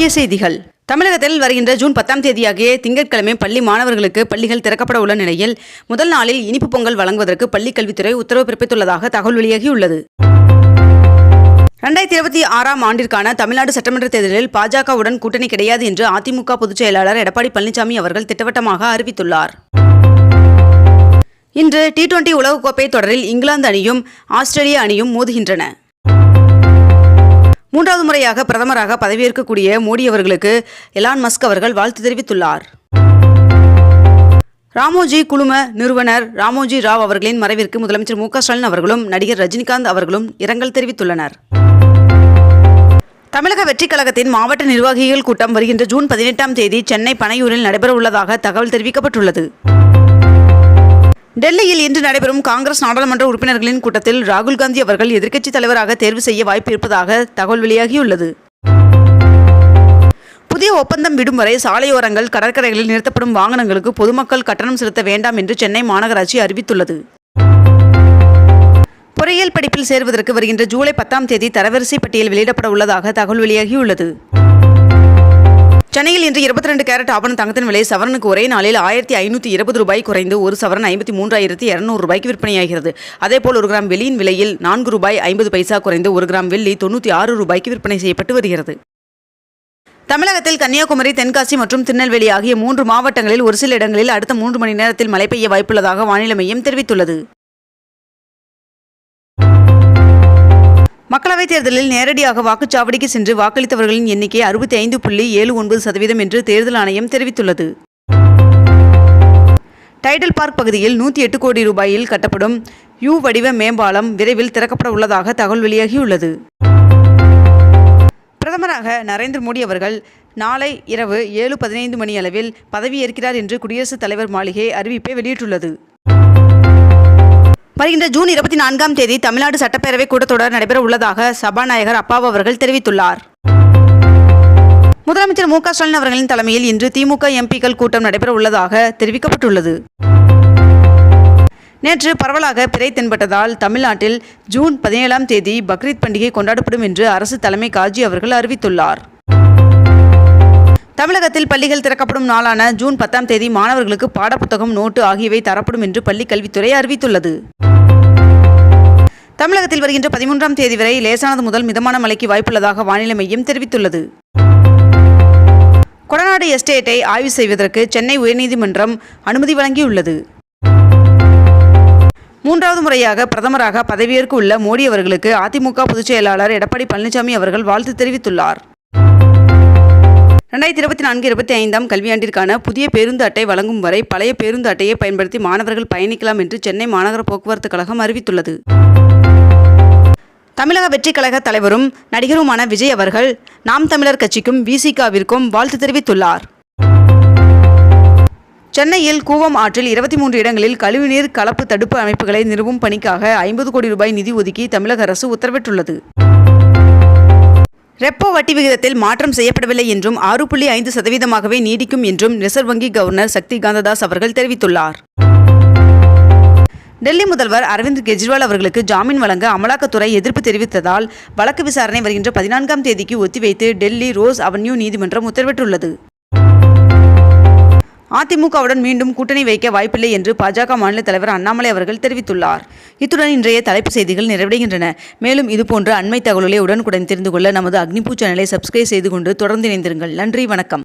முக்கிய செய்திகள். தமிழகத்தில் வருகின்ற ஜூன் பத்தாம் தேதியாகிய திங்கட்கிழமை பள்ளி மாணவர்களுக்கு பள்ளிகள் திறக்கப்பட உள்ள நிலையில் முதல் நாளில் இனிப்பு பொங்கல் வழங்குவதற்கு பள்ளிக் கல்வித்துறை உத்தரவு பிறப்பித்துள்ளதாக தகவல் வெளியாகியுள்ளது. ரெண்டாயிரத்தி இருபத்தி ஆறாம் ஆண்டிற்கான தமிழ்நாடு சட்டமன்ற தேர்தலில் பாஜகவுடன் கூட்டணி கிடையாது என்று அதிமுக பொதுச் செயலாளர் எடப்பாடி பழனிசாமி அவர்கள் திட்டவட்டமாக அறிவித்துள்ளார். இன்று டி டுவெண்டி உலகக்கோப்பை தொடரில் இங்கிலாந்து அணியும் ஆஸ்திரேலிய அணியும் மோதுகின்றன. மூன்றாவது முறையாக பிரதமராக பதவியேற்கக்கூடிய மோடி அவர்களுக்கு எலான் மஸ்க் அவர்கள் வாழ்த்து தெரிவித்துள்ளார். ராமோஜி குழும நிறுவனர் ராமோஜி ராவ் அவர்களின் மறைவிற்கு முதலமைச்சர் மு ஸ்டாலின் அவர்களும் நடிகர் ரஜினிகாந்த் அவர்களும் இரங்கல் தெரிவித்துள்ளனர். தமிழக வெற்றிக் கழகத்தின் மாவட்ட நிர்வாகிகள் கூட்டம் வருகின்ற ஜூன் பதினெட்டாம் தேதி சென்னை பனையூரில் நடைபெற உள்ளதாக தகவல் தெரிவிக்கப்பட்டுள்ளது. டெல்லியில் இன்று நடைபெறும் காங்கிரஸ் நாடாளுமன்ற உறுப்பினர்களின் கூட்டத்தில் ராகுல் காந்தி அவர்கள் எதிர்க்கட்சித் தலைவராக தேர்வு செய்ய வாய்ப்பு இருப்பதாக தகவல் வெளியாகியுள்ளது. புதிய ஒப்பந்தம் விடும் வரை சாலையோரங்கள் கடற்கரைகளில் நிறுத்தப்படும் வாகனங்களுக்கு பொதுமக்கள் கட்டணம் செலுத்த வேண்டாம் என்று சென்னை மாநகராட்சி அறிவித்துள்ளது. பொறியியல் படிப்பில் சேர்வதற்கு வருகின்ற ஜூலை பத்தாம் தேதி தரவரிசை பட்டியல் வெளியிடப்பட உள்ளதாக தகவல் வெளியாகியுள்ளது. சென்னையில் இன்று இருபத்தி ரெண்டு கேரட் ஆபரண தங்கத்தின் விலை சவரனுக்கு ஒரே நாளில் ஆயிரத்தி ஐநூற்றி இருபது ரூபாய் குறைந்து ஒரு சவரன் ஐம்பத்தி மூன்றாயிரத்தி இரநூறு ரூபாய்க்கு விற்பனையாகிறது. அதேபோல் ஒரு கிராம் வெள்ளியின் விலையில் நான்கு ரூபாய் ஐம்பது பைசா குறைந்து ஒரு கிராம் வெள்ளி தொண்ணூற்றி ஆறு ரூபாய்க்கு விற்பனை செய்யப்பட்டு வருகிறது. தமிழகத்தில் கன்னியாகுமரி தென்காசி மற்றும் திருநெல்வேலி ஆகிய மூன்று மாவட்டங்களில் ஒரு சில இடங்களில் அடுத்த மூன்று மணி நேரத்தில் மழை பெய்ய வாய்ப்புள்ளதாக வானிலை மையம் தெரிவித்துள்ளது. மக்களவைத் தேர்தலில் நேரடியாக வாக்குச்சாவடிக்கு சென்று வாக்களித்தவர்களின் எண்ணிக்கை அறுபத்தி ஐந்து புள்ளி ஏழு ஒன்பது சதவீதம் என்று தேர்தல் ஆணையம் தெரிவித்துள்ளது. டைடல் பார்க் பகுதியில் நூற்றி எட்டு கோடி ரூபாயில் கட்டப்படும் யூ வடிவ மேம்பாலம் விரைவில் திறக்கப்பட உள்ளதாக தகவல் வெளியாகியுள்ளது. பிரதமராக நரேந்திர மோடி அவர்கள் நாளை இரவு ஏழு பதினைந்து மணி அளவில் பதவியேற்கிறார் என்று குடியரசுத் தலைவர் மாளிகை அறிவிப்பை வெளியிட்டுள்ளது. வருகின்ற ஜூன் இருபத்தி நான்காம் தேதி தமிழ்நாடு சட்டப்பேரவை கூட்டத்தொடர் நடைபெற உள்ளதாக சபாநாயகர் அப்பாவு அவர்கள் தெரிவித்துள்ளார். முதலமைச்சர் மு க ஸ்டாலின் அவர்களின் தலைமையில் இன்று திமுக எம்பிக்கள் கூட்டம் நடைபெற உள்ளதாக தெரிவிக்கப்பட்டுள்ளது. நேற்று பரவலாக பிறை தென்பட்டதால் தமிழ்நாட்டில் ஜூன் பதினேழாம் தேதி பக்ரீத் பண்டிகை கொண்டாடப்படும் என்று அரசு தலைமை காஜி அவர்கள் அறிவித்துள்ளார். தமிழகத்தில் பள்ளிகள் திறக்கப்படும் நாளான ஜூன் பத்தாம் தேதி மாணவர்களுக்கு பாடப்புத்தகம் நோட்டு ஆகியவை தரப்படும் என்று பள்ளிக் கல்வித்துறை அறிவித்துள்ளது. தமிழகத்தில் வருகின்ற பதிமூன்றாம் தேதி வரை லேசானது முதல் மிதமான மழைக்கு வாய்ப்புள்ளதாக வானிலை மையம் தெரிவித்துள்ளது. கொடநாடு எஸ்டேட்டை ஆய்வு செய்வதற்கு சென்னை உயர்நீதிமன்றம் அனுமதி வழங்கியுள்ளது. மூன்றாவது முறையாக பிரதமராக பதவியேற்க உள்ள மோடி அவர்களுக்கு அதிமுக பொதுச் செயலாளர் எடப்பாடி பழனிசாமி அவர்கள் வாழ்த்து தெரிவித்துள்ளார். ரெண்டாயிரத்தி இருபத்தி நான்கு இருபத்தி ஐந்தாம் கல்வியாண்டிற்கான புதிய பேருந்து அட்டை வழங்கும் வரை பழைய பேருந்து அட்டையை பயன்படுத்தி மாணவர்கள் பயணிக்கலாம் என்று சென்னை மாநகர போக்குவரத்து கழகம் அறிவித்துள்ளது. தமிழக வெற்றிக் கழக தலைவரும் நடிகருமான விஜய் அவர்கள் நாம் தமிழர் கட்சிக்கும் விசிகாவிற்கும் வாழ்த்து தெரிவித்துள்ளார். சென்னையில் கூவம் ஆற்றில் இருபத்தி மூன்று இடங்களில் கழிவுநீர் கலப்பு தடுப்பு அமைப்புகளை நிறுவும் பணிக்காக ஐம்பது கோடி ரூபாய் நிதி ஒதுக்கி தமிழக அரசு உத்தரவிட்டுள்ளது. ரெப்போ வட்டி விகிதத்தில் மாற்றம் செய்யப்படவில்லை என்றும் ஆறு புள்ளி ஐந்து சதவீதமாகவே நீடிக்கும் என்றும் ரிசர்வ் வங்கி கவர்னர் சக்தி காந்ததாஸ் அவர்கள் தெரிவித்துள்ளார். டெல்லி முதல்வர் அரவிந்த் கெஜ்ரிவால் அவர்களுக்கு ஜாமீன் வழங்க அமலாக்கத்துறை எதிர்ப்பு தெரிவித்ததால் வழக்கு விசாரணை வருகின்ற பதினான்காம் தேதிக்கு ஒத்திவைத்து டெல்லி ரோஸ் அவென்யூ நீதிமன்றம் உத்தரவிட்டுள்ளது. அதிமுகவுடன் மீண்டும் கூட்டணி வைக்க வாய்ப்பில்லை என்று பாஜக மாநில தலைவர் அண்ணாமலை அவர்கள் தெரிவித்துள்ளார். இத்துடன் இன்றைய தலைப்பு செய்திகள் நிறைவடைகின்றன. மேலும் இதுபோன்ற அண்மை தகவல்களை உடனுக்குடன் தெரிந்து கொள்ள நமது அக்னிபூ சேனலை சப்ஸ்கிரைப் செய்து கொண்டு தொடர்ந்து இணைந்திருங்கள். நன்றி வணக்கம்.